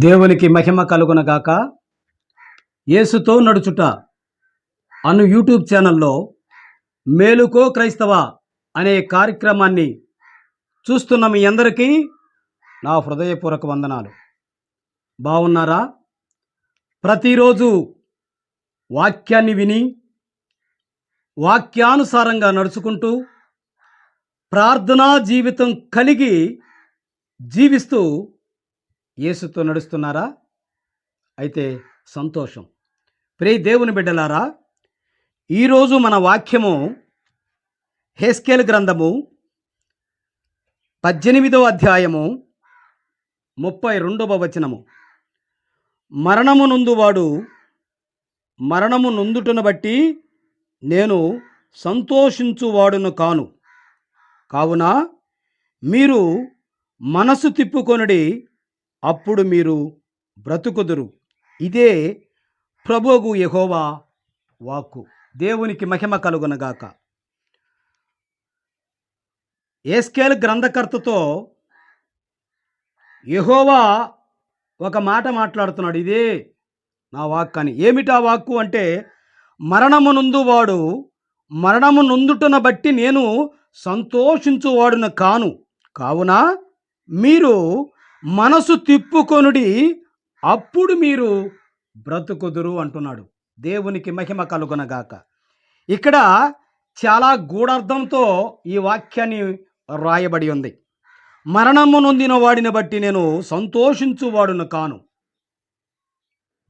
దేవునికి మహిమ కలుగునగాక యేసుతో నడుచుట అను యూట్యూబ్ ఛానల్లో మేలుకో క్రైస్తవ అనే కార్యక్రమాన్ని చూస్తున్న మీ అందరికీ నా హృదయపూర్వక వందనాలు. బాగున్నారా ప్రతిరోజు వాక్యాన్ని విని వాక్యానుసారంగా నడుచుకుంటూ ప్రార్థనా జీవితం కలిగి జీవిస్తూ యేసుతో నడుస్తున్నారా? అయితే సంతోషం. ప్రే దేవుని బిడ్డలారా ఈరోజు మన వాక్యము హెస్కేల్ గ్రంథము పద్దెనిమిదవ అధ్యాయము ముప్పై రెండవ వచనము. మరణము నుందువాడు మరణము నుందుటను బట్టి నేను సంతోషించువాడును కాను. కావున మీరు మనసు తిప్పుకొనుడి అప్పుడు మీరు బ్రతుకుదురు. ఇదే ప్రభువు యహోవా వాక్కు. దేవునికి మహిమ కలుగునగాక ఏస్కేల్ గ్రంథకర్తతో యహోవా ఒక మాట మాట్లాడుతున్నాడు. ఇదే నా వాక్ అని ఏమిటా వాక్కు అంటే మరణము వాడు మరణము నొందుటను బట్టి నేను సంతోషించువాడును కాను. కావున మీరు మనసు తిప్పుకొనుడి అప్పుడు మీరు బ్రతుకుదురు అంటున్నాడు. దేవునికి మహిమ కలుగునగాక. ఇక్కడ చాలా గూఢార్థంతో ఈ వాక్యాన్ని రాయబడి ఉంది. మరణము నొందిన వాడిని బట్టి నేను సంతోషించువాడును కాను.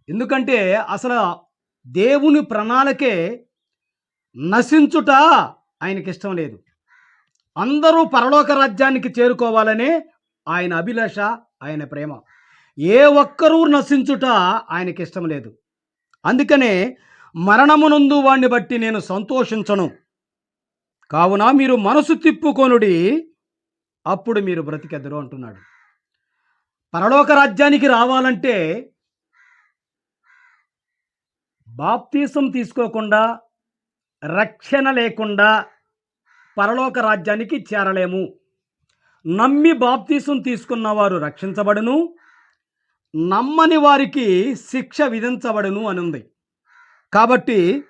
ఎందుకంటే అసలు దేవుని ప్రణాళికే నశించుట ఆయనకి ఇష్టం లేదు. అందరూ పరలోక రాజ్యానికి చేరుకోవాలనే ఆయన అభిలాష ఆయన ప్రేమ. ఏ ఒక్కరూ నశించుట ఆయనకి ఇష్టం లేదు. అందుకనే మరణమునందు వాణ్ణి బట్టి నేను సంతోషించను. కావున మీరు మనసు తిప్పుకొనుడి అప్పుడు మీరు బ్రతికెద్దరు అంటున్నాడు. పరలోక రాజ్యానికి రావాలంటే బాప్తీసం తీసుకోకుండా రక్షణ లేకుండా పరలోక రాజ్యానికి చేరలేము. నమ్మి బాప్తీసం తీసుకున్నవారు రక్షించబడును నమ్మని వారికి శిక్ష విధించబడును అని ఉంది కాబట్టి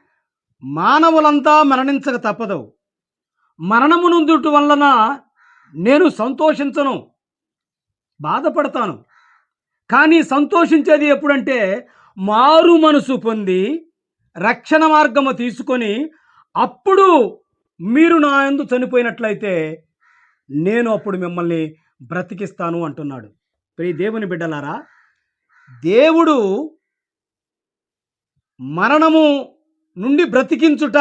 మానవులంతా మరణించక తప్పదు. మరణమునుందుట వలన నేను సంతోషించను బాధపడతాను. కానీ సంతోషించేది ఎప్పుడంటే మారు మనసు పొంది రక్షణ మార్గము తీసుకొని అప్పుడు మీరు నాయందు చనిపోయినట్లయితే నేను అప్పుడు మిమ్మల్ని బ్రతికిస్తాను అంటున్నాడు. ప్రియ దేవుని బిడ్డలారా దేవుడు మరణము నుండి బ్రతికించుట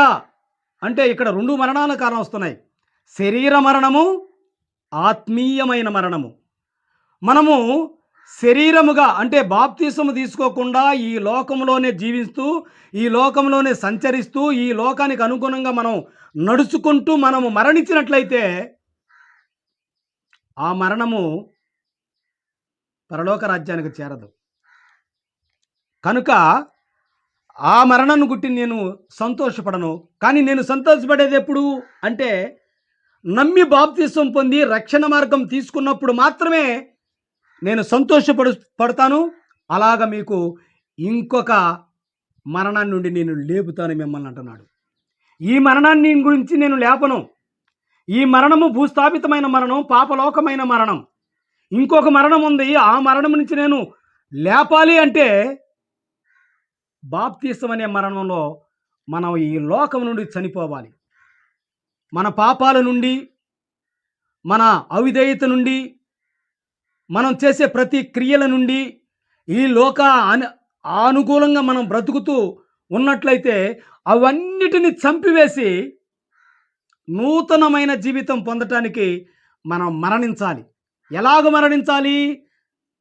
అంటే ఇక్కడ రెండు మరణాల కారణం వస్తున్నాయి. శరీర మరణము ఆత్మీయమైన మరణము. మనము శరీరముగా అంటే బాప్తీసము తీసుకోకుండా ఈ లోకంలోనే జీవిస్తూ ఈ లోకంలోనే సంచరిస్తూ ఈ లోకానికి అనుగుణంగా మనం నడుచుకుంటూ మనము మరణించినట్లయితే ఆ మరణము పరలోక రాజ్యానికి చేరదు. కనుక ఆ మరణను గుట్టి నేను సంతోషపడను. కానీ నేను సంతోషపడేది ఎప్పుడు? అంటే నమ్మి బాప్తీసం పొంది రక్షణ మార్గం తీసుకున్నప్పుడు మాత్రమే నేను సంతోషపడు పడతాను. అలాగ మీకు ఇంకొక మరణాన్ని నుండి నేను లేపుతాను మిమ్మల్ని అంటున్నాడు. ఈ మరణాన్ని గురించి నేను లేపను. ఈ మరణము భూస్థాపితమైన మరణం పాపలోకమైన మరణం. ఇంకొక మరణం ఉంది. ఆ మరణం నుంచి నేను లేపాలి అంటే బాప్తీసం అనే మరణంలో మనం ఈ లోకం నుండి చనిపోవాలి. మన పాపాల నుండి మన అవిధేయత నుండి మనం చేసే ప్రతి క్రియల నుండి ఈ లోక అనుకూలంగా మనం బ్రతుకుతూ ఉన్నట్లయితే అవన్నిటిని చంపివేసి నూతనమైన జీవితం పొందటానికి మనం మరణించాలి. ఎలాగ మరణించాలి?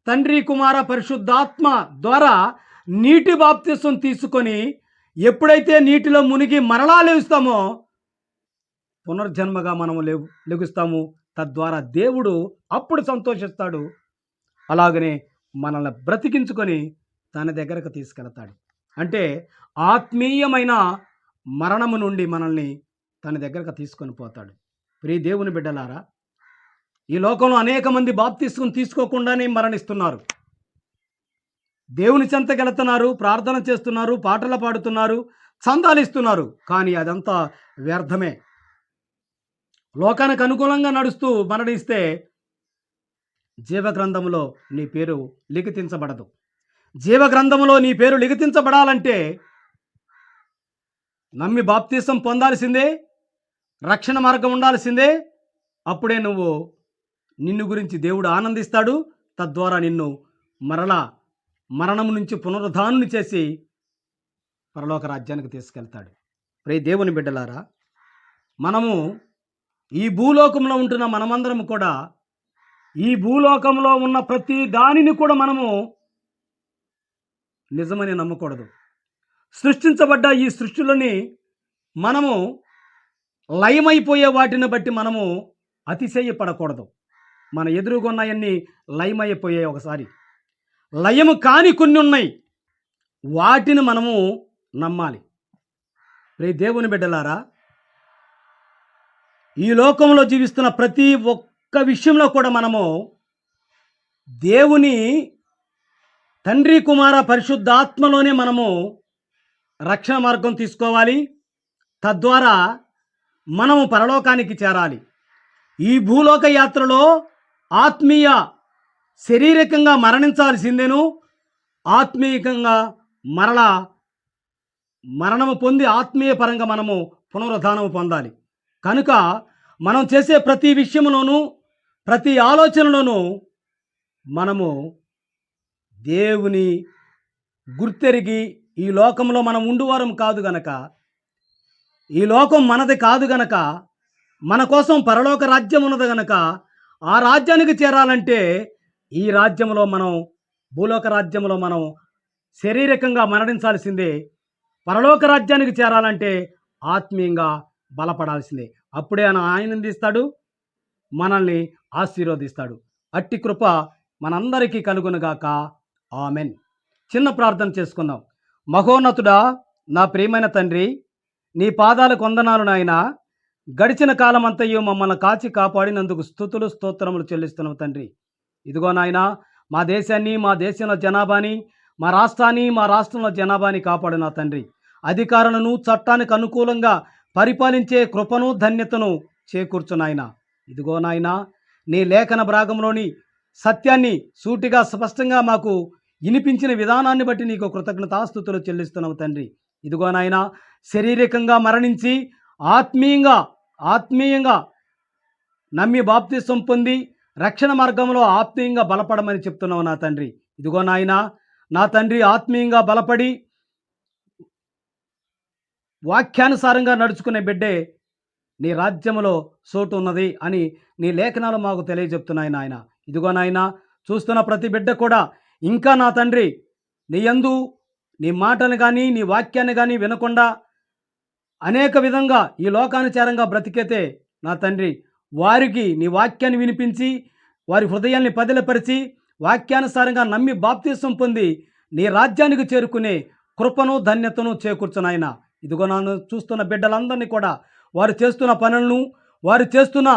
తండ్రి కుమార పరిశుద్ధాత్మ ద్వారా నీటి బాప్తిసం తీసుకొని ఎప్పుడైతే నీటిలో మునిగి మరలా లేస్తామో పునర్జన్మగా మనము లేవు లెగుస్తాము. తద్వారా దేవుడు అప్పుడు సంతోషిస్తాడు. అలాగనే మనల్ని బ్రతికించుకొని తన దగ్గరకు తీసుకెళ్తాడు. అంటే ఆత్మీయమైన మరణము నుండి మనల్ని తన దగ్గరకు తీసుకొని పోతాడు. ప్రియ దేవుని బిడ్డలారా ఈ లోకంలో అనేక మంది బాప్తీసుకుని తీసుకోకుండానే మరణిస్తున్నారు. దేవుని చెంతకెళుతున్నారు ప్రార్థన చేస్తున్నారు పాటలు పాడుతున్నారు చందాలు ఇస్తున్నారు. కానీ అదంతా వ్యర్థమే. లోకానికి అనుకూలంగా నడుస్తూ మరణిస్తే జీవగ్రంథంలో నీ పేరు లిఖితించబడదు. జీవగ్రంథంలో నీ పేరు లిఖించబడాలంటే నమ్మి బాప్తీసం పొందాల్సిందే రక్షణ మార్గం ఉండాల్సిందే. అప్పుడే నువ్వు నిన్ను గురించి దేవుడు ఆనందిస్తాడు. తద్వారా నిన్ను మరలా మరణం నుంచి పునరుద్ధానుని చేసి పరలోక రాజ్యానికి తీసుకెళ్తాడు. ప్రే దేవుని బిడ్డలారా మనము ఈ భూలోకంలో ఉంటున్న మనమందరం కూడా ఈ భూలోకంలో ఉన్న ప్రతి దానిని కూడా మనము నిజమని నమ్మకూడదు. సృష్టించబడ్డ ఈ సృష్టిలోని మనము లయమైపోయే వాటిని బట్టి మనము అతిశయపడకూడదు. మన ఎదురుగున్నాయన్నీ లయమైపోయాయి ఒకసారి. లయము కాని కొన్ని ఉన్నాయి వాటిని మనము నమ్మాలి. రే దేవుని బిడ్డలారా ఈ లోకంలో జీవిస్తున్న ప్రతి ఒక్క విషయంలో కూడా మనము దేవుని తండ్రి కుమార పరిశుద్ధాత్మలోనే మనము రక్షణ మార్గం తీసుకోవాలి. తద్వారా మనము పరలోకానికి చేరాలి. ఈ భూలోక యాత్రలో ఆత్మీయ శారీరకంగా మరణించాల్సిందేను. ఆత్మీయంగా మరణ మరణము పొంది ఆత్మీయ పరంగా మనము పునరుద్ధానము పొందాలి. కనుక మనం చేసే ప్రతి విషయంలోనూ ప్రతి ఆలోచనలోనూ మనము దేవుని గుర్తెరిగి ఈ లోకంలో మనం ఉండువారం కాదు గనక ఈ లోకం మనది కాదు గనక మన కోసం పరలోక రాజ్యం ఉన్నది గనక ఆ రాజ్యానికి చేరాలంటే ఈ రాజ్యంలో మనం భూలోక రాజ్యంలో మనం శారీరకంగా మరణించాల్సిందే. పరలోక రాజ్యానికి చేరాలంటే ఆత్మీయంగా బలపడాల్సిందే. అప్పుడే ఆయన ఆనందిస్తాడు మనల్ని ఆశీర్వదిస్తాడు. అట్టి కృప మనందరికీ కలుగునుగాక. ఆమెన్. చిన్న ప్రార్థన చేసుకుందాం. మహోన్నతుడా నా ప్రియమైన తండ్రి నీ పాదాల కొందనాలు నాయన. గడిచిన కాలమంతయ్యో మమ్మల్ని కాచి కాపాడినందుకు స్థుతులు స్తోత్రములు చెల్లిస్తున్నాం తండ్రి. ఇదిగో నాయన మా దేశాన్ని మా దేశంలో జనాభాని మా రాష్ట్రాన్ని మా రాష్ట్రంలో జనాభాని కాపాడు నా తండ్రి. అధికారులను చట్టానికి అనుకూలంగా పరిపాలించే కృపను ధన్యతను చేకూర్చు నాయన. ఇదిగో నాయన నీ లేఖన భాగంలోని సత్యాన్ని సూటిగా స్పష్టంగా మాకు వినిపించిన విధానాన్ని బట్టి నీకు కృతజ్ఞతాస్థుతులు చెల్లిస్తున్నావు తండ్రి. ఇదిగో నాయన శారీరకంగా మరణించి ఆత్మీయంగా ఆత్మీయంగా నమ్మి బాప్తిసం పొంది రక్షణ మార్గంలో ఆత్మీయంగా బలపడమని చెప్తున్నావు నా తండ్రి. ఇదిగో నాయన నా తండ్రి ఆత్మీయంగా బలపడి వాక్యానుసారంగా నడుచుకునే బిడ్డే నీ రాజ్యంలో చోటు ఉన్నది అని నీ లేఖనాలు మాకు తెలియజెప్తున్నాయి నాయన. ఇదిగో నాయన చూస్తున్న ప్రతి బిడ్డ కూడా ఇంకా నా తండ్రి నీ ఎందు నీ మాటను కానీ నీ వాక్యాన్ని కానీ వినకుండా అనేక విధంగా ఈ లోకానుచారంగా బ్రతికేతే నా తండ్రి వారికి నీ వాక్యాన్ని వినిపించి వారి హృదయాన్ని పదిలపరిచి వాక్యానుసారంగా నమ్మి బాప్తీసం పొంది నీ రాజ్యానికి చేరుకునే కృపను ధన్యతను చేకూర్చునాయన ఇదిగో నన్ను చూస్తున్న బిడ్డలందరినీ కూడా వారు చేస్తున్న పనులను వారు చేస్తున్న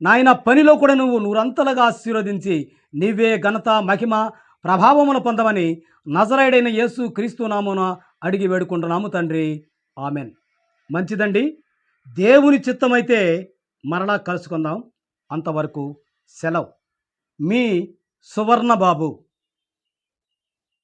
నాయన పనిలో కూడా నువ్వు నూరంతలుగా ఆశీర్వదించి నీవే ఘనత మహిమ ప్రభావమును పొందమని నజరైడైన యేసు క్రీస్తు నామున అడిగి వేడుకుంటున్నాము తండ్రి. ఆమెన్. మంచిదండి. దేవుని చిత్తమైతే మరలా కలుసుకుందాం. అంతవరకు సెలవు. మీ సువర్ణ బాబు